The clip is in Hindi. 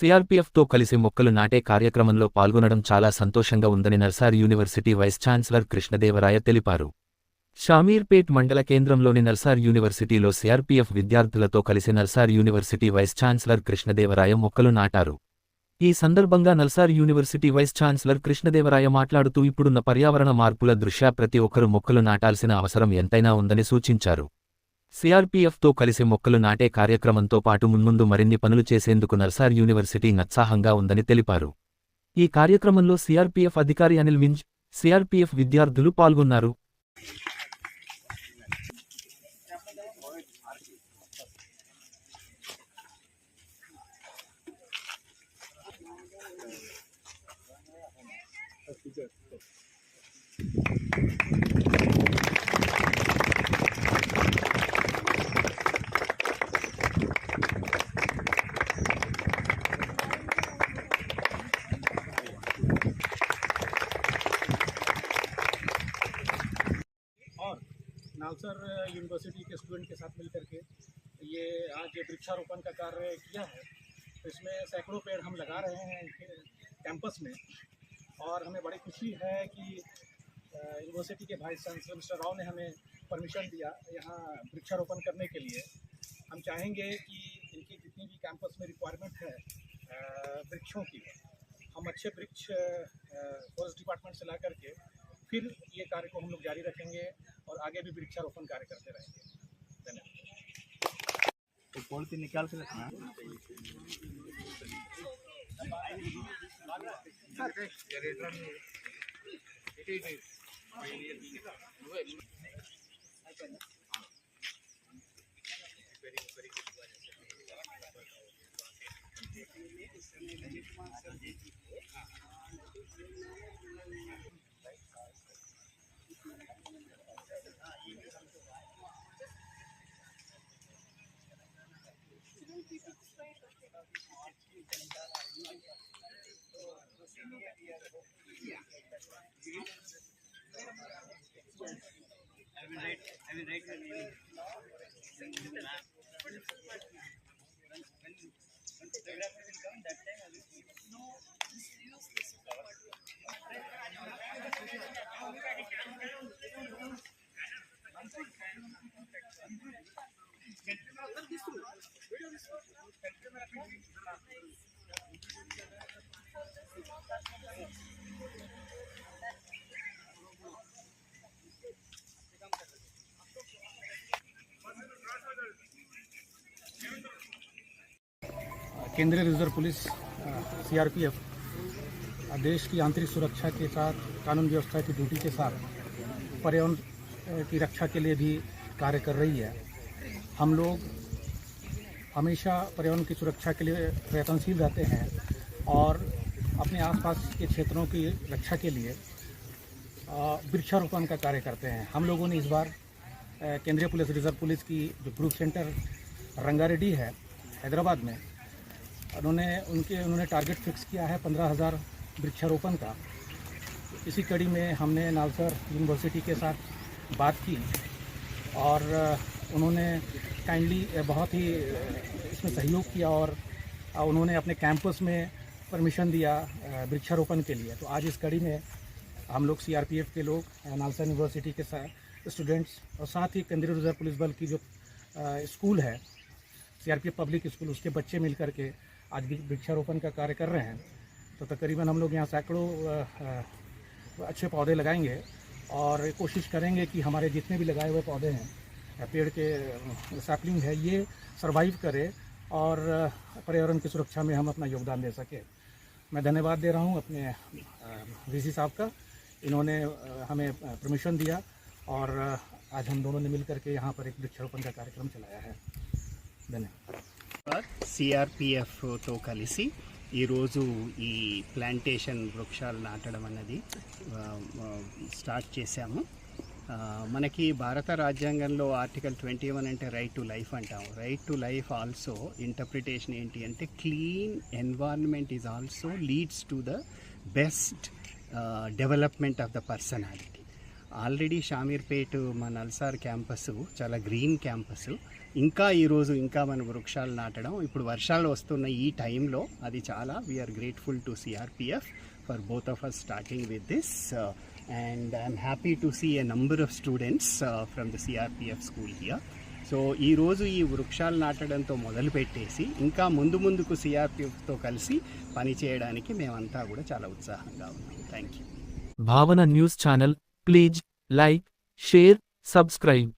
సిఆర్పీఎఫ్తో కలిసి మొక్కలు నాటే కార్యక్రమంలో పాల్గొనడం చాలా సంతోషంగా ఉందని NALSAR university vice chancellor Krishnadevaraya తెలిపారు. షామీర్పేట్ మండల కేంద్రంలోని నర్సార్ యూనివర్సిటీలో సిఆర్పీఎఫ్ విద్యార్థులతో కలిసి NALSAR university vice chancellor Krishnadevaraya మొక్కలు నాటారు. ఈ సందర్భంగా NALSAR university vice chancellor Krishnadevaraya మాట్లాడుతూ ఇప్పుడున్న పర్యావరణ మార్పుల దృష్ట్యా ప్రతి ఒక్కరూ మొక్కలు నాటాల్సిన అవసరం ఎంతైనా ఉందని సూచించారు. సిఆర్పీఎఫ్తో కలిసి మొక్కలు నాటే కార్యక్రమంతో పాటు మున్ముందు మరిన్ని పనులు చేసేందుకు నర్సార్ యూనివర్సిటీ ఉత్సాహంగా ఉందని తెలిపారు. ఈ కార్యక్రమంలో సిఆర్పీఎఫ్ అధికారి అనిల్ మింజ్ సిఆర్పీఎఫ్ విద్యార్థులు పాల్గొన్నారు. नालसर यूनिवर्सिटी के स्टूडेंट के साथ मिलकर के ये आज वृक्षारोपण का कार्य किया है। तो इसमें सैकड़ों पेड़ हम लगा रहे हैं कैंपस में और हमें बड़ी खुशी है कि यूनिवर्सिटी के वाइस चांसलर मिस्टर राव ने हमें परमिशन दिया यहाँ वृक्षारोपण करने के लिए। हम चाहेंगे कि इनकी जितनी भी कैंपस में रिक्वायरमेंट है वृक्षों की, हम अच्छे वृक्ष फॉरेस्ट डिपार्टमेंट से ला करके फिर ये कार्य को हम लोग जारी रखेंगे। और आगे भी वृक्षारोपण कार्य करते रहेंगे। धन्यवाद। तो पॉलिथीन निकाल के रखना। I will write. I will write. केंद्रीय रिज़र्व पुलिस सीआरपीएफ, देश की आंतरिक सुरक्षा के साथ, कानून व्यवस्था की ड्यूटी के साथ पर्यावरण की रक्षा के लिए भी कार्य कर रही है। हम लोग हमेशा पर्यावरण की सुरक्षा के लिए प्रयत्नशील रहते हैं और अपने आसपास के क्षेत्रों की रक्षा के लिए वृक्षारोपण का कार्य करते हैं। हम लोगों ने इस बार केंद्रीय पुलिस, रिज़र्व पुलिस की जो ग्रुप सेंटर रंगारेड्डी है, हैदराबाद में। उन्होंने, उनके, उन्होंने टारगेट फिक्स किया है पंद्रह हज़ार वृक्षारोपण का। इसी कड़ी में हमने नालसर यूनिवर्सिटी के साथ बात की और उन्होंने काइंडली बहुत ही इसमें सहयोग किया और उन्होंने अपने कैंपस में परमिशन दिया वृक्षारोपण के लिए। तो आज इस कड़ी में हम लोग सीआरपीएफ के लोग नालसा यूनिवर्सिटी के साथ स्टूडेंट्स और साथ ही केंद्रीय रिज़र्व पुलिस बल की जो स्कूल है सीआरपीएफ पब्लिक स्कूल उसके बच्चे मिल करके आज वृक्षारोपण का कार्य कर रहे हैं। तो तकरीबन हम लोग यहाँ सैकड़ों अच्छे पौधे लगाएँगे और कोशिश करेंगे कि हमारे जितने भी लगाए हुए पौधे हैं पेड़ के सैपलिंग है, ये सरवाइव करे और पर्यावरण की सुरक्षा में हम अपना योगदान दे सके। मैं धन्यवाद दे रहा हूँ अपने वीसी साहब का। इन्होंने हमें परमिशन दिया और आज हम दोनों ने मिल करके यहाँ पर एक वृक्षारोपण का कार्यक्रम चलाया है। సిఆర్పిఎఫ్తో కలిసి ఈరోజు ఈ ప్లాంటేషన్ వృక్షాలు నాటడం అన్నది స్టార్ట్ చేశాము. మనకి భారత రాజ్యాంగంలో ఆర్టికల్ ట్వంటీ వన్ అంటే రైట్ టు లైఫ్ అంటాం. Right to life also interpretation ఏంటి అంటే clean environment is also leads to the best development of the personality already Shamirpet మా నల్సార్ క్యాంపస్ చాలా గ్రీన్ క్యాంపస్. ఇంకా ఈరోజు ఇంకా మన వృక్షాలు నాటడం. ఇప్పుడు వర్షాలు వస్తున్న ఈ టైంలో అది చాలా we are grateful to CRPF for both of us starting with this and I'm happy to see a number of students from the CRPF school here so ఈరోజు ఈ వృక్షాలు నాటడంతో మొదలుపెట్టేసి ఇంకా ముందు ముందుకు సిఆర్పిఎఫ్తో కలిసి పని చేయడానికి మేమంతా కూడా చాలా ఉత్సాహంగా ఉన్నాం. Thank you Bhavana news channel please like share subscribe